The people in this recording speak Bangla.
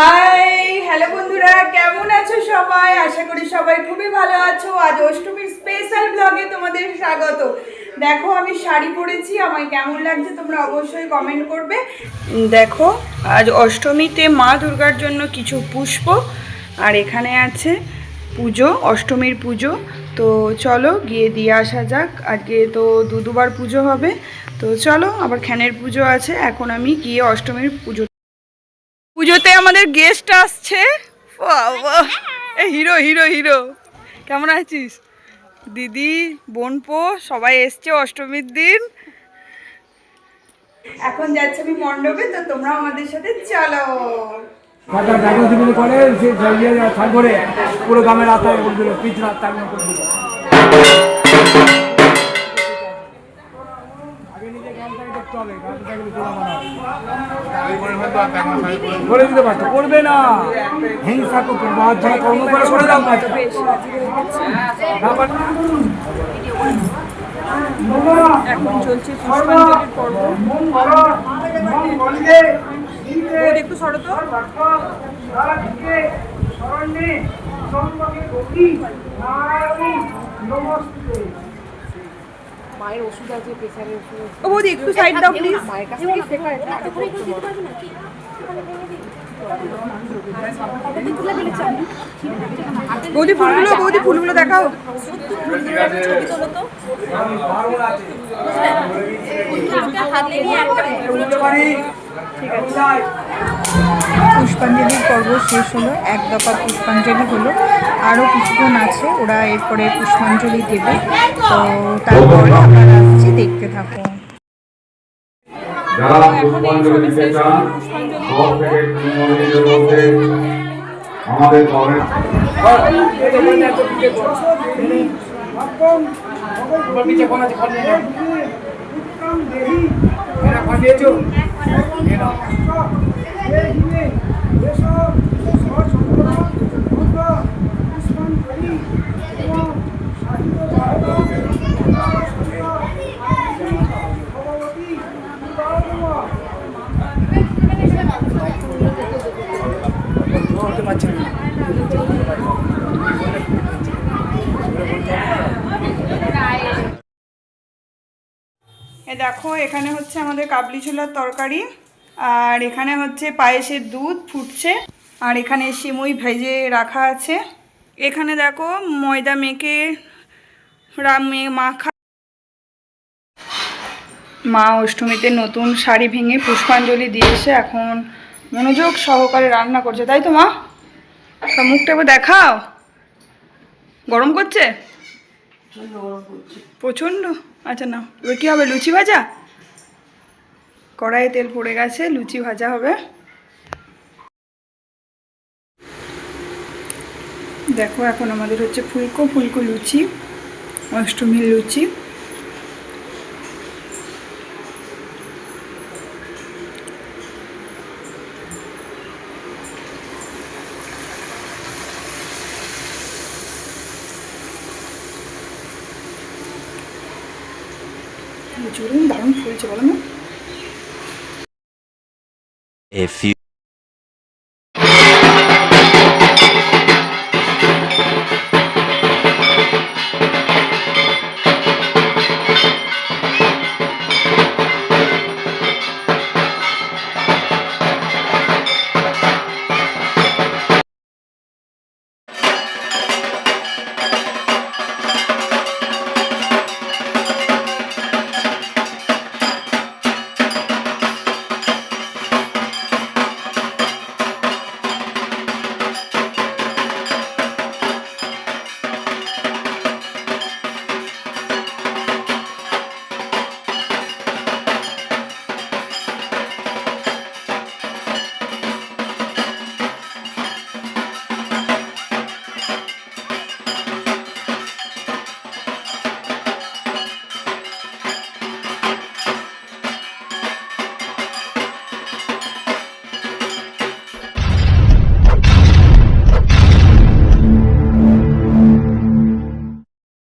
হাই হ্যালো বন্ধুরা, কেমন আছো সবাই? আশা করি সবাই খুবই ভালো আছো। আজ অষ্টমীর স্পেশাল ব্লগে তোমাদের স্বাগত। দেখো, আমি শাড়ি পরেছি, আমায় কেমন লাগছে তোমরা অবশ্যই কমেন্ট করবে। দেখো, আজ অষ্টমীতে মা দুর্গার জন্য কিছু পুষ্প, আর এখানে আছে পুজো, অষ্টমীর পুজো। তো চলো, গিয়ে দিয়ে আসা যাক। আজকে তো দু দুবার পুজো হবে। তো চলো, আবার খ্যানের পুজো আছে। এখন আমি গিয়ে অষ্টমীর পুজো পুজোতে আমাদের গেস্ট আসছে! এ হিরো হিরো হিরো কেমন আছিস? দিদি, বোনপো, সবাই এসছে অষ্টমীর দিন। এখন যাচ্ছে আমি মণ্ডপে, তো তোমরা আমাদের সাথে চলো করে পুরো গ্রামের রাস্তায় পিচ রাস্তায় করে দিতে পারতো করবে না। হিংসা মাছ ধরা কর্ম করে করে দাও না। এখন চলছে পুষ্পাঞ্জলির পর্ব। একটু সরো তো। মায়ের ওষুধ আছে প্রেসারের ওষুধ ও বৌদি একটু সাইড দাও প্লিজ মায়ের কাছে থেকে শেখা এটা এত করে কেউ দিতে পারবে নাকি? বৌদি ফুলগুলো বৌদি ফুলগুলো দেখাও। ছবি তোলো তো। হাতে নিয়ে একটা পুষ্পাঞ্জলির পর্ব শেষ হলো এক দফা পুষ্পাঞ্জলি হলো আরও কিছুজন আছে ওরা এরপরে পুষ্পাঞ্জলি দেবে তো তারপরে আমরা আসছি দেখতে থাকো যারা পুষ্পাঞ্জলি দিতে চান সব থেকে মিনিটের মধ্যে আমাদের কোন আছে এরা ফল নিয়েছো নিয়ে নাও বলতে পারছি না এ দেখো, এখানে হচ্ছে আমাদের কাবলি ছোলার তরকারি, আর এখানে হচ্ছে পায়েসের দুধ ফুটছে, আর এখানে সিমুই ভেজে রাখা আছে। এখানে দেখো, ময়দা মেখে মাখা মা অষ্টমীতে নতুন শাড়ি ভেঙে পুষ্পাঞ্জলি দিয়েছে, এখন মনোযোগ সহকারে রান্না করছে, তাই তো মা? মুখটা একবার দেখাও। গরম করছে? প্রচণ্ড? আচ্ছা না ওই কী হবে, লুচি ভাজা? কড়াইয়ে তেল পড়ে গেছে, লুচি ভাজা হবে। দেখো এখন আমাদের হচ্ছে ফুলকো ফুলকো লুচি, অষ্টমীর লুচি। লুচিগুলো দারুণ ফুলছে বলো না?